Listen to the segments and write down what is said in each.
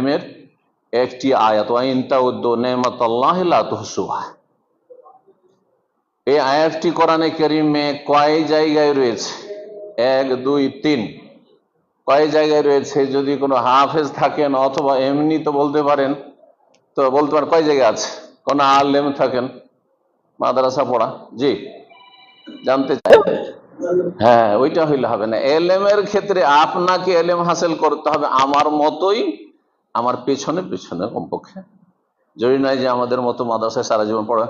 করিমের একটি আয়াত এই আয়াতটি কোরআনে করিমে কয় জায়গায় রয়েছে? এক, দুই, তিন। কয় জায়গায় রয়েছে? যদি কোনো হাফেজ থাকেন অথবা এমনি তো বলতে পারেন, তো বলতে পারেন, কয় জায়গায় আছে? কোন আলেম থাকেন? মাদ্রাসা পড়া? জি, জানতে চাই। হ্যাঁ ওইটা হইলে হবে না। এলেমের ক্ষেত্রে আপনাকে এলেম হাসিল করতে হবে আমার মতোই আমার পেছনে পেছনে কমপক্ষে। জরুরি নয় যে আমাদের মতো মাদ্রাসায় সারা জীবন পড়া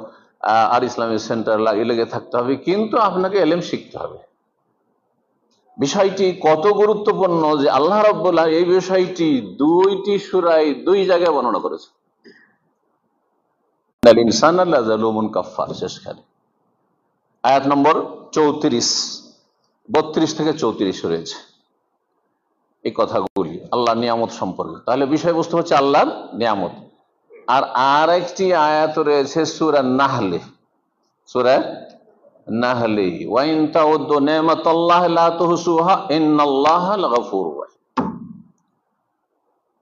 আর ইসলামিক সেন্টার লাগিয়ে লেগে থাকতে হবে, কিন্তু আপনাকে এলেম শিখতে হবে। বিষয়টি কত গুরুত্বপূর্ণ যে আল্লাহ রব্বুল্লাহ এই বিষয়টি দুইটি সুরাই দুই জায়গায় বর্ণনা করেছে ইনসান আল্লাহ কাফার শেষখানে আয়াত নম্বর চৌত্রিশ, বত্রিশ থেকে চৌত্রিশ রয়েছে। এই কথাগুলি আল্লাহ নিয়ামত সম্পর্কে। তাহলে বিষয়বস্তু হচ্ছে আল্লাহ নিয়ামত। আর আর একটি আয়াত রয়েছে সুরা নাহলে। সুরা নাহলে।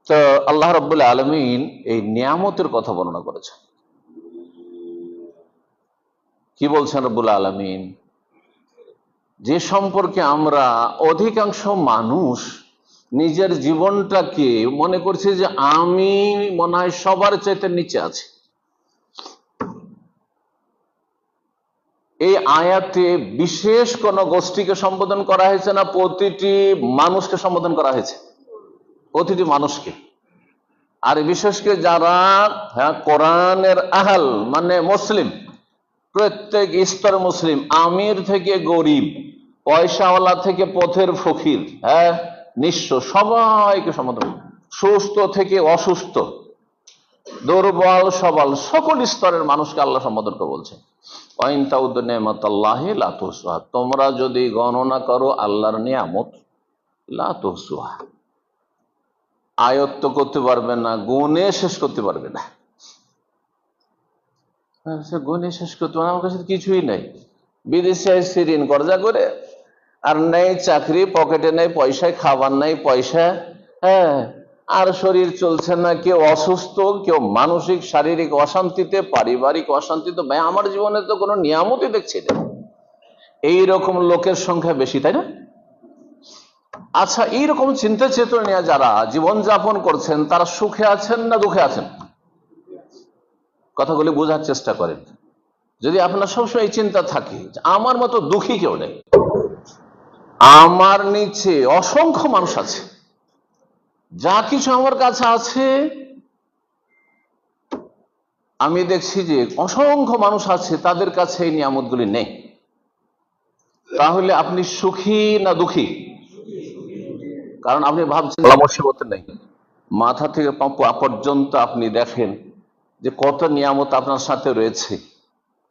তো আল্লাহ রাব্বুল আলামিন এই নিয়ামতের কথা বর্ণনা করেছেন। কি বলছেন রব্বুল আলমিন? যে সম্পর্কে আমরা অধিকাংশ মানুষ নিজের জীবনটাকে মনে করছে যে আমি মনে হয় সবার চাইতে নিচে আছি। এই আয়াতে বিশেষ কোন গোষ্ঠীকে সম্বোধন করা হয়েছে না, প্রতিটি মানুষকে সম্বোধন করা হয়েছে। প্রতিটি মানুষকে। আর বিশেষ করে যারা হ্যাঁ কোরআনের আহাল মানে মুসলিম, প্রত্যেক স্তর মুসলিম, আমির থেকে গরিব, পয়সাওয়ালা থেকে পথের ফকির হ্যাঁ নিঃস্ব সবাইকে সম্বোধন সুস্থ থেকে অসুস্থ, দুর্বল, সবল, সকল স্তরের মানুষকে আল্লাহ সম্বোধন করে বলছে তোমরা যদি গণনা করো আল্লাহর নিয়ামত লাতুসুহা আয়ত্ত করতে পারবে না, গুণে শেষ করতে পারবে না। সে গুণে শেষ করতে পারে আমার কাছে কিছুই নেই। বিদেশে ঋণ কর্জা করে আর নেই চাকরি, পকেটে নেই পয়সায় খাবার নেই পয়সা হ্যাঁ? আর শরীর চলছে না, কেউ অসুস্থ, কেউ মানসিক, শারীরিক অশান্তিতে, পারিবারিক অশান্তিতে ভাই, আমার জীবনে তো কোনো নিয়ামতই দেখছি না এইরকম লোকের সংখ্যা বেশি, তাই না? আচ্ছা এইরকম চিন্তা চেতনা যারা জীবন যাপন করছেন, তারা সুখে আছেন না দুঃখে আছেন? কথাগুলি বোঝার চেষ্টা করেন। যদি আপনার সবসময় চিন্তা থাকে আমার মতো দুঃখী কেউ নেই আমার নিচে অসংখ্য মানুষ আছে। যা কিছু আমার কাছে আছে, আমি দেখছি যে অসংখ্য মানুষ আছে, তাদের কাছে এই নিয়ামতগুলি নেই। তাহলে আপনি সুখী না দুঃখী? কারণ আপনি ভাবছেন মুসিবত নেই। মাথা থেকে পা পর্যন্ত আপনি দেখেন যে কত নিয়ামত আপনার সাথে রয়েছে।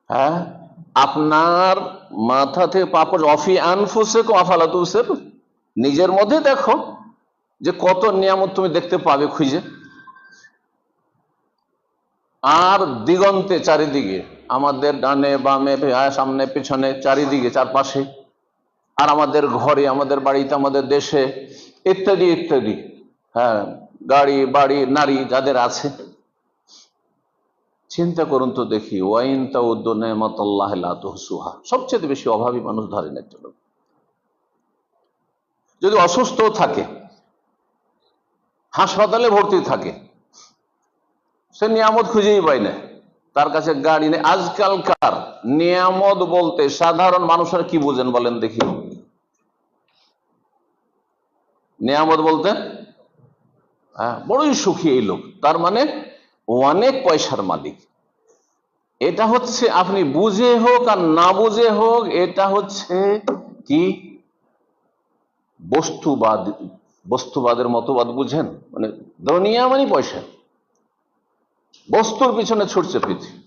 হ্যাঁ? আপনার মাথা থেকে পাপড় অফি আনফুসে আফালাতুসের নিজের মধ্যে দেখো যে কত নিয়ামত তুমি দেখতে পাবে খুঁজে। আর দিগন্তে চারিদিকে, আমাদের ডানে, বামে সামনে, পিছনে, চারিদিকে, চারপাশে, আর আমাদের ঘরে, আমাদের বাড়িতে, আমাদের দেশে, ইত্যাদি ইত্যাদি। হ্যাঁ গাড়ি, বাড়ি, নারী যাদের আছে। চিন্তা করুন তো দেখি, ওয়াইন তাউদ্দুহা সবচেয়ে বেশি অভাবী মানুষ ধরেন একজন যদি অসুস্থ থাকে, হাসপাতালে ভর্তি থাকে, সে নিয়ামত খুঁজেই পায় না। তার কাছে গাড়ি নেই। আজকালকার নিয়ামত বলতে সাধারণ মানুষের কি বুঝেন বলেন দেখি। নিয়ামত বলতে হ্যাঁ বড়ই সুখী এই লোক। তার মানে অনেক পয়সার মালিক। এটা হচ্ছে আপনি বুঝে হোক আর না বুঝে হোক, এটা হচ্ছে কি? বস্তুবাদ, বস্তুবাদের মতবাদ বুঝেন? মানে দুনিয়া মানে পয়সা। বস্তুর পিছনে ছুটছে পৃথিবী।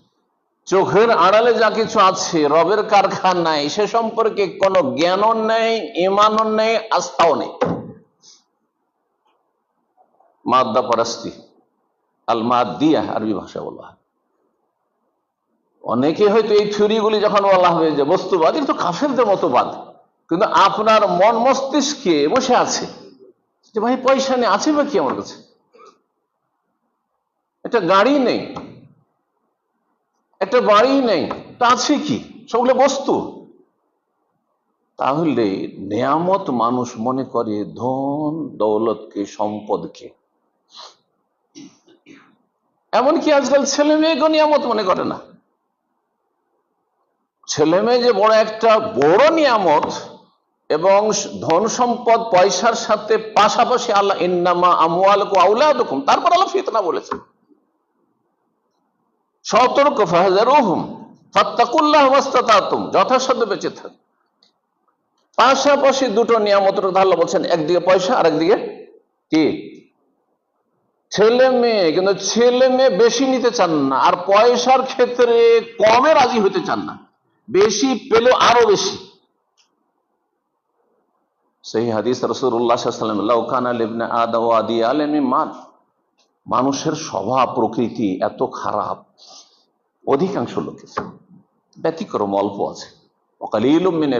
চোখের আড়ালে যা কিছু আছে, রবের কারখানায় সে সম্পর্কে কোনো জ্ঞানও নেই, ইমানও নেই, আস্থাও নেই। মাদ্দা পরাস্তি। আল মাদ্দিয়া আরবি ভাষা বলা হয়। অনেকে হয়তো এই থিওরিগুলি যখন বলা হয়ে যে বস্তুবাদ কিন্তু কাফেরদের মতো বাদ কিন্তু আপনার মন মস্তিষ্কে বসে আছে। যে ভাই, পয়সা নেই, আছে বা কি আমার কাছে? একটা গাড়ি নেই। একটা বাড়ি নেই, তা আছে কি? সবগুলো বস্তু। তাহলে নেয়ামত মানুষ মনে করে ধন দৌলতকে, সম্পদকে। এমনকি আজকাল ছেলে মেয়েকে নিয়ামত মনে করে না। ছেলে মেয়ে যে বড় একটা বড় নিয়ামত এবং ধন সম্পদ পয়সার সাথে পাশাপাশি আল্লাহ ইন্নামা আমওয়াল আউলাদুকুম তারপর আল্লাহ ফিতনা বলেছেন। সতর্ক, ফাহাজারুহুম, ফাত্তাকুল্লাহ ওয়াস্তাতাতুম যথাসাধ্য বেঁচে থাক। পাশাপাশি দুটো নিয়ামতের কথা আল্লাহ বলছেন, একদিকে পয়সা আর একদিকে কি? ছেলে মেয়ে, কিন্তু ছেলে মেয়ে বেশি নিতে চান না, আর পয়সার ক্ষেত্রে কমে রাজি হতে চান না। বেশি পেলেও আরও বেশি। সেই হাদিস রসুল্লাহাম মান মানুষের স্বভাব, প্রকৃতি এত খারাপ। অধিকাংশ লোকের ব্যতিক্রম, অল্প আছে। অকালিল মেনে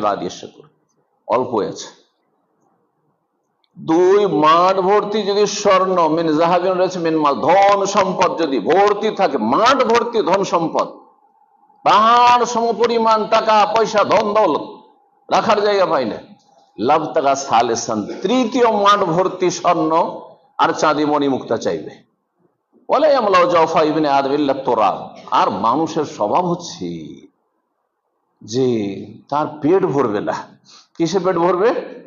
অল্প আছে। দুই মাঠ ভর্তি যদি স্বর্ণ, মিন জাহাবিন রয়েছে, মিন ধন সম্পদ যদি ভর্তি থাকে, মাঠ ভর্তি ধন সম্পদ, পাহাড় সমপরিমাণ টাকা, পয়সা, ধন দৌলত, রাখার জায়গা পাই না। লাভ টাকা সালেসান, তৃতীয় মাঠ ভর্তি স্বর্ণ, আর চাঁদি মণি মুক্তা চাইবে। বলে আমলাও জফা ইবিনে আদবিল্লা তোরা আর মানুষের স্বভাব হচ্ছে যে তার পেট ভরবে না। কিসে পেট ভরবে?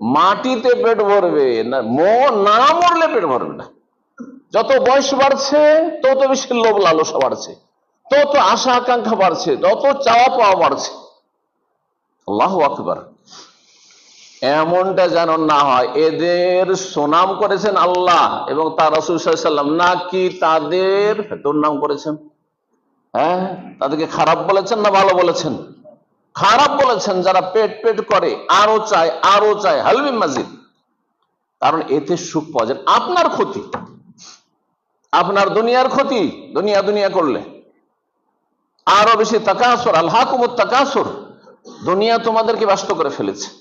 মাটিতে পেট ভরবে। না না মরলে পেট ভরবে না। যত বয়স বাড়ছে, তত বেশি লোভ লালসা বাড়ছে। তত আশা আকাঙ্ক্ষা বাড়ছে, তত চাওয়া পাওয়া বাড়ছে। আল্লাহ আকবর। এমনটা যেন না হয়। এদের সুনাম করেছেন আল্লাহ এবং তার রসুলাম নাকি তাদের দুর্নাম করেছেন? হ্যাঁ? তাদেরকে খারাপ বলেছেন না ভালো বলেছেন? খারাপ বলেছেন যারা পেট পেট করে, আরও চায় আরও চায় হালবি মাজিদ। কারণ এতে সুখ পাওয়া যায়। আপনার ক্ষতি। আপনার দুনিয়ার ক্ষতি, দুনিয়া দুনিয়া করলে। আরও বেশি তাকাসর আল্লাহ কুমুর তাকাসর। দুনিয়া তোমাদেরকে ব্যস্ত করে ফেলেছে।